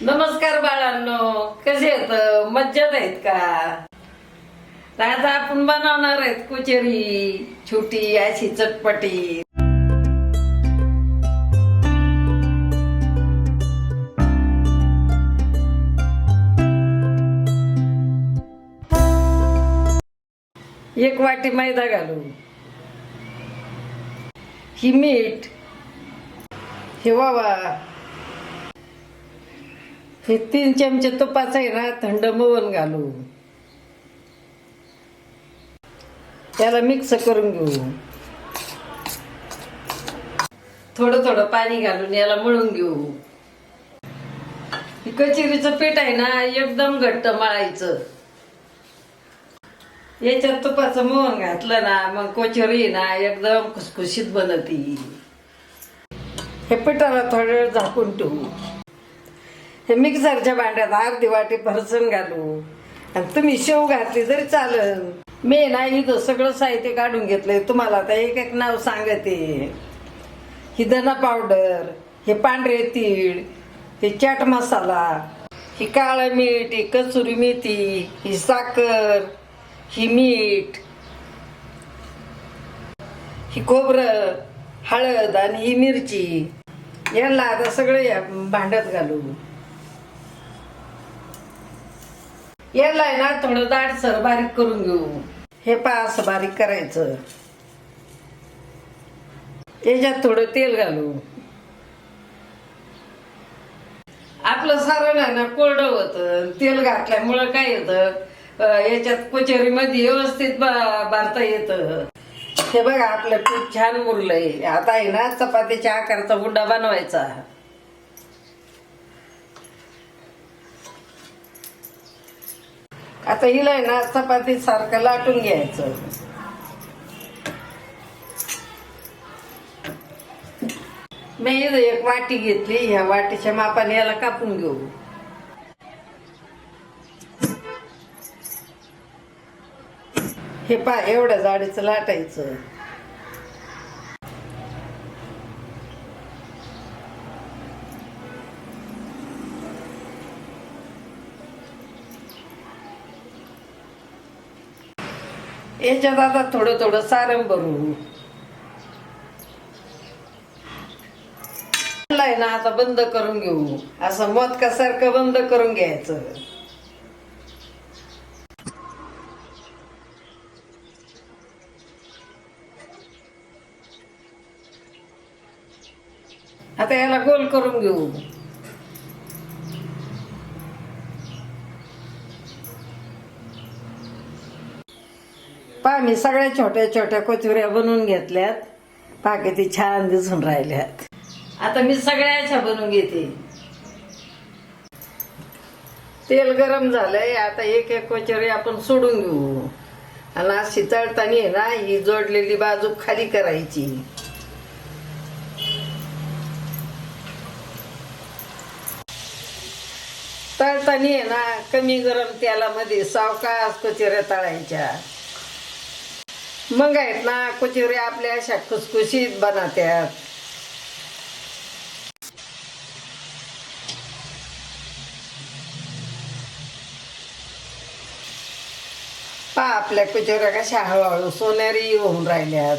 नमस्कार बाळांनो कसे आहेत? मज्जात आहेत का? आज आपण बनवणार आहेत कुचेरी छोटी अशी चटपटी. एक वाटी मैदा घालू ही मीठ हे वावा हे तीन चमचे तुपाचा आहे ना थंड मवून घालू. त्याला मिक्स करून घेऊ. थोडं थोडं पाणी घालून याला मळून घेऊ. हे कचेरीचं पीठ आहे ना एकदम घट्ट मळायचं. याच्यात तुपाचं मोहन घातलं ना मग कोचरी ना एकदम खुसखुशीत बनती. हे पिठाला थोडा वेळ झाकून ठेवू. हे मिक्सरच्या भांड्यात अर्धी वाटी फरसण घालू. आणि तुम्ही शेव घातली तरी चालेल. मी नाही इथं सगळं साहित्य काढून घेतलंय. तुम्हाला आता एक एक नाव सांगते. ही धना पावडर हे पांढरे तीळ हे चाट मसाला ही काळं मीठ ही कसुरी मेथी ही साखर ही मीठ ही खोबरं हळद आणि ही मिरची. यांना आता सगळं या भांड्यात घालू. याला आहे ना थोडं दाटसर बारीक करून घेऊ. हे पहा असं बारीक करायचं. याच्यात थोडं तेल घालू. आपलं सारण आहे ना कोरडं होतं. तेल घातल्यामुळं काय येतं? याच्यात याच्यात कोचेरीमध्ये व्यवस्थित बारता येतं. हे बघा आपलं पीठ छान मुरलंय. आता आहे ना चपातीच्या आकाराचा गुड्डा बनवायचा. आता हिला आहे ना चपाती सारखं लाटून घ्यायचं. मी एक वाटी घेतली ह्या वाटीच्या मापाने याला कापून घेऊ. हे पा एवढ्या जाडीचं लाटायचं. याच्यात आता थोडं थोडं सारण भरू. ना आता बंद करून घेऊ. असं मोदकासारखं बंद करून घ्यायचं. आता याला गोल करून घेऊ. पहा मी सगळ्या छोट्या छोट्या कोचुऱ्या बनवून घेतल्यात. पहा किती छान दिसून राहिल्यात. आता मी सगळ्याच्या बनवून घेते. तेल गरम झालंय आता एक एक कोचरी आपण सोडून घेऊ आणि अशी तळताना आहे ना ही जोडलेली बाजू खाली करायची. तळताना आहे ना कमी गरम तेलामध्ये सावकाश कोचेऱ्या तळायच्या. मग आहेत ना कोचिवऱ्या आपल्या अशा खुसखुशीत बनवत्यात पा आपल्या कुचोऱ्या कशा हळूहळू सोनेरी होऊन राहिल्यात.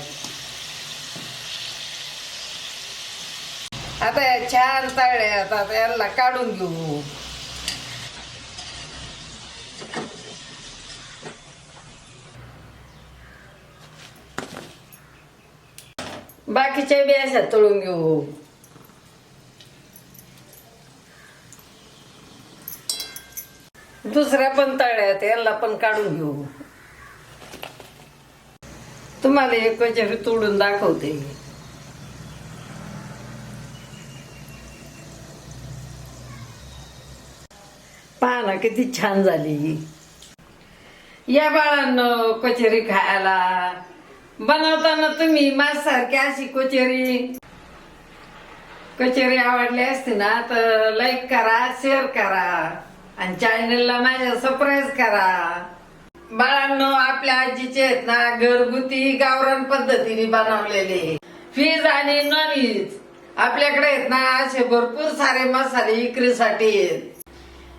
आता या छान तळ्यात आता यांना काढून घेऊ. बाकीच्या बी अशा तळून घेऊ. दुसऱ्या पण तळ्यात याला पण काढून घेऊ. तुम्हाला एक कचेरी तोडून दाखवते. पहा ना किती छान झाली. या बाळांनो कचेरी खायला. बनवताना तुम्ही माझ्यासारखी अशी कचेरी कचेरी आवडली असते ना तर लाईक करा शेअर करा. आणि चॅनलला माझ्या सरप्राईज करा. बाळांनो आपल्या आजीचे आहेत ना घरगुती गावरान पद्धतीने बनवलेले. व्हेज आणि नॉन व्हेज आपल्याकडे आहेत ना असे भरपूर सारे मसाले विक्रीसाठी आहेत.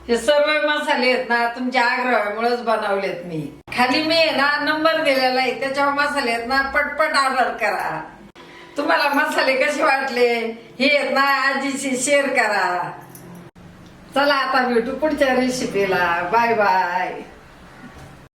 हे सर्व मसाले आहेत ना तुमच्या आग्रहामुळेच बनवलेत मी. खाली मी ना नंबर दिलेला आहे. त्याच्यावर मसाले आहेत ना पटपट ऑर्डर करा. तुम्हाला मसाले कसे वाटले? हे आहेत ना आजीशी शेअर करा. चला आता भेटू पुढच्या रेसिपीला बाय बाय